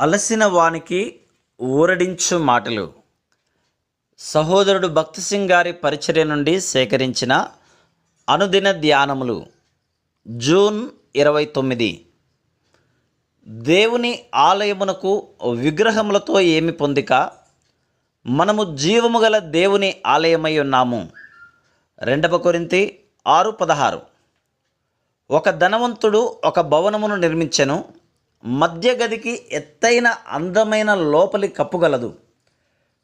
అలసిన వానికి ఊరడించు మాటలు. సహోదరుడు భక్తి సింగ్ గారి పరిచర్య నుండి సేకరించిన అనుదిన ధ్యానములు. జూన్ ఇరవై తొమ్మిది. దేవుని ఆలయమునకు విగ్రహములతో ఏమి పొందిక? మనము జీవము గల దేవుని ఆలయమై ఉన్నాము. రెండవ కొరింతి ఆరు పదహారు. ఒక ధనవంతుడు ఒక భవనమును నిర్మించెను. మధ్య గదికి ఎత్తైన అందమైన లోపలి కప్పుగలదు.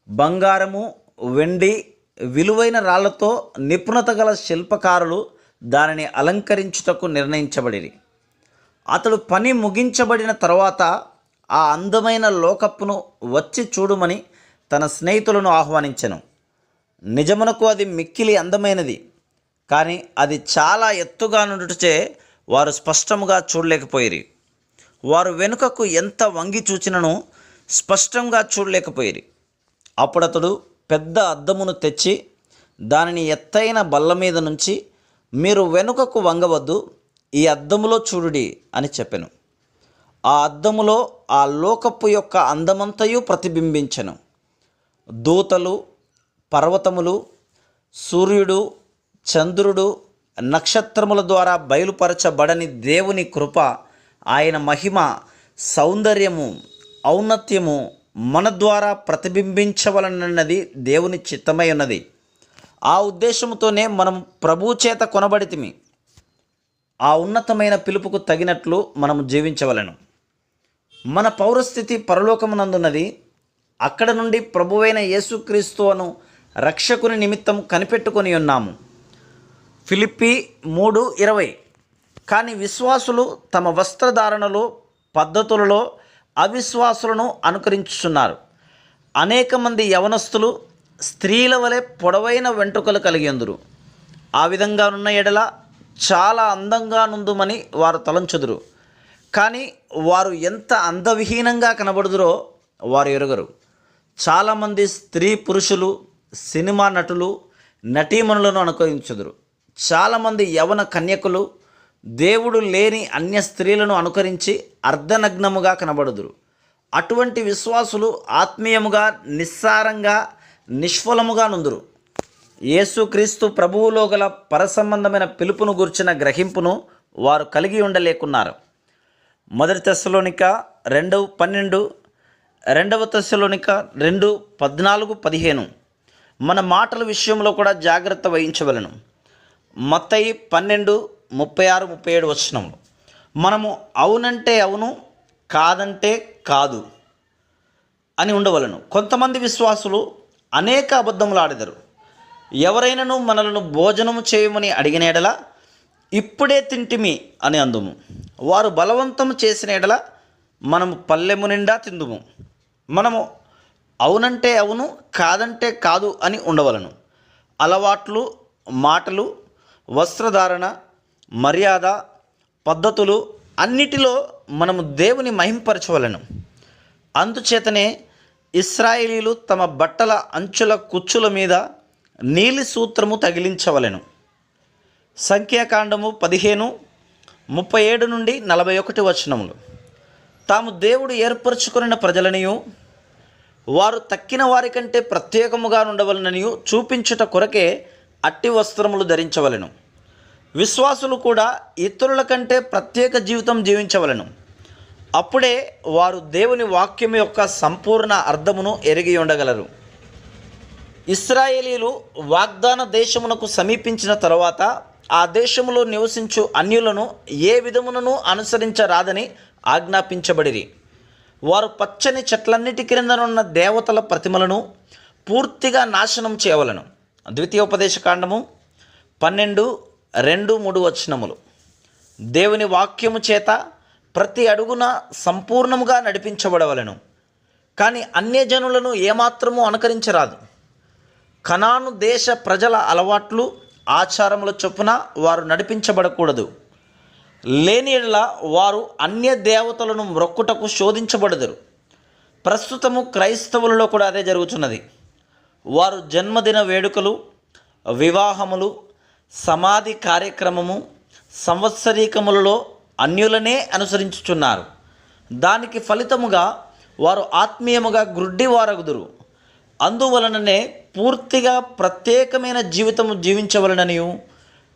బంగారము వెండి విలువైన రాళ్ళతో నిపుణత గల శిల్పకారులు దానిని అలంకరించుటకు నిర్ణయించబడిరి. అతడు పని ముగించబడిన తర్వాత ఆ అందమైన లోకప్పును వచ్చి చూడుమని తన స్నేహితులను ఆహ్వానించను. నిజమునకు అది మిక్కిలి అందమైనది కానీ అది చాలా ఎత్తుగా నుండుటచే వారు స్పష్టముగా చూడలేకపోయిరి. వారు వెనుకకు ఎంత వంగి చూచినను స్పష్టంగా చూడలేకపోయిరి అప్పుడు అతడు పెద్ద అద్దమును తెచ్చి దానిని ఎత్తైన బల్ల మీద నుంచి మీరు వెనుకకు వంగవద్దు ఈ అద్దములో చూడుడి అని చెప్పెను. ఆ అద్దములో ఆ లోకపు యొక్క అందమంతయు ప్రతిబింబించను. దూతలు పర్వతములు సూర్యుడు చంద్రుడు నక్షత్రముల ద్వారా బయలుపరచబడని దేవుని కృప ఆయన మహిమ సౌందర్యము ఔన్నత్యము మన ద్వారా ప్రతిబింబించవలనన్నది దేవుని చిత్తమై ఉన్నది. ఆ ఉద్దేశముతోనే మనం ప్రభు చేత కొనబడితిమి. ఆ ఉన్నతమైన పిలుపుకు తగినట్లు మనం జీవించవలను. మన పౌరస్థితి పరలోకమునందున్నది అక్కడ నుండి ప్రభువైన యేసుక్రీస్తు అను రక్షకుని నిమిత్తం కనిపెట్టుకొని ఉన్నాము. ఫిలిప్పి మూడు ఇరవై కానీ విశ్వాసులు తమ వస్త్రధారణలో పద్ధతులలో అవిశ్వాసులను అనుకరించుచున్నారు. అనేక మంది యవనస్తులు స్త్రీల వలె పొడవైన వెంట్రుకలు కలిగేందురు ఆ విధంగా ఉన్న ఎడల చాలా అందంగా నుందుమని వారు తలంచుదురు. కానీ వారు ఎంత అందవిహీనంగా కనబడుదురో వారు ఎరుగరు. చాలామంది స్త్రీ పురుషులు సినిమా నటులు నటీమణులను అనుకరించుదురు. చాలామంది యవన కన్యకులు దేవుడు లేని అన్య స్త్రీలను అనుకరించి అర్ధనగ్నముగా కనబడుదురు. అటువంటి విశ్వాసులు ఆత్మీయముగా నిస్సారంగా నిష్ఫలముగా నుందురు. యేసుక్రీస్తు ప్రభువులో గల పరసంబంధమైన పిలుపును గుర్చిన గ్రహింపును వారు కలిగి ఉండలేకున్నారు. మొదటి తెస్సలోనిక రెండు పన్నెండు రెండవ తెస్సలోనిక రెండు పద్నాలుగు పదిహేను. మన మాటల విషయంలో కూడా జాగ్రత్త వహించవలను. మత్తయి పన్నెండు ముప్పై ఆరు ముప్పై ఏడు వచనములు. మనము అవునంటే అవును కాదంటే కాదు అని ఉండవలను. కొంతమంది విశ్వాసులు అనేక అబద్ధములు ఆడెదరు. ఎవరైనాను మనలను భోజనము చేయమని అడిగిన ఎడల ఇప్పుడే తింటిమి అని అందుము. వారు బలవంతము చేసిన ఎడల మనము పల్లెము నిండా తిందుము. మనము అవునంటే అవును కాదంటే కాదు అని ఉండవలను. అలవాట్లు మాటలు వస్త్రధారణ మర్యాద పద్ధతులు అన్నిటిలో మనము దేవుని మహింపరచవలను. అందుచేతనే ఇస్రాయేలీలు తమ బట్టల అంచుల కుచ్చుల మీద నీలి సూత్రము తగిలించవలెను. సంఖ్యాకాండము పదిహేను ముప్పై ఏడు నుండి నలభై ఒకటి వచనములు. తాము దేవుడు ఏర్పరచుకున్న ప్రజలనియు వారు తక్కిన వారి కంటే ప్రత్యేకముగా ఉండవలననియు చూపించుట కొరకే అట్టి వస్త్రములు ధరించవలెను. విశ్వాసులు కూడా ఇతరుల కంటే ప్రత్యేక జీవితం జీవించవలను. అప్పుడే వారు దేవుని వాక్యం యొక్క సంపూర్ణ అర్థమును ఎరిగి ఉండగలరు. ఇస్రాయేలీలు వాగ్దాన దేశమునకు సమీపించిన తరువాత ఆ దేశములో నివసించు అన్యులను ఏ విధమునను అనుసరించరాదని ఆజ్ఞాపించబడిరి. వారు పచ్చని చెట్లన్నిటి క్రిందనున్న దేవతల ప్రతిమలను పూర్తిగా నాశనం చేయవలను. ద్వితీయోపదేశకాండము పన్నెండు రెండు మూడు వచనములు. దేవుని వాక్యము చేత ప్రతి అడుగున సంపూర్ణముగా నడిపించబడవలను. కానీ అన్యజనులను ఏమాత్రము అనుకరించరాదు. కనాను దేశ ప్రజల అలవాట్లు ఆచారముల చొప్పున వారు నడిపించబడకూడదు. లేని వారు అన్య దేవతలను మ్రొక్కుటకు శోధించబడదురు. ప్రస్తుతము క్రైస్తవులలో కూడా అదే జరుగుతున్నది వారు జన్మదిన వేడుకలు వివాహములు సమాధి కార్యక్రమము సంవత్సరీకములలో అన్యులనే అనుసరించుచున్నారు. దానికి ఫలితముగా వారు ఆత్మీయముగా గ్రుడ్డి వారగుదురు. అందువలననే పూర్తిగా ప్రత్యేకమైన జీవితము జీవించవలననియు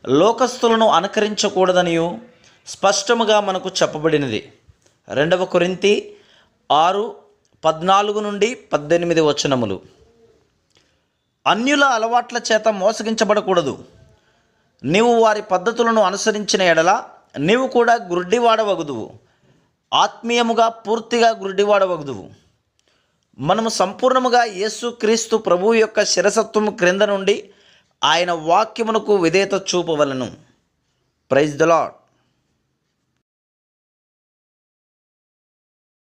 లోకస్తులను అనుకరించకూడదనియు స్పష్టముగా మనకు చెప్పబడినది. రెండవ కొరింతి ఆరు పద్నాలుగు నుండి పద్దెనిమిది వచనములు. అన్యుల అలవాట్ల చేత మోసగించబడకూడదు. నీవు వారి పద్ధతులను అనుసరించిన ఎడల నీవు కూడా గుడ్డివాడవగుదువు ఆత్మీయముగా పూర్తిగా గుడ్డివాడవగుదువు మనము సంపూర్ణముగా యేసుక్రీస్తు ప్రభువు యొక్క శిరసత్వం క్రింద నుండి ఆయన వాక్యమునకు విధేయత చూపవలను. Praise the lord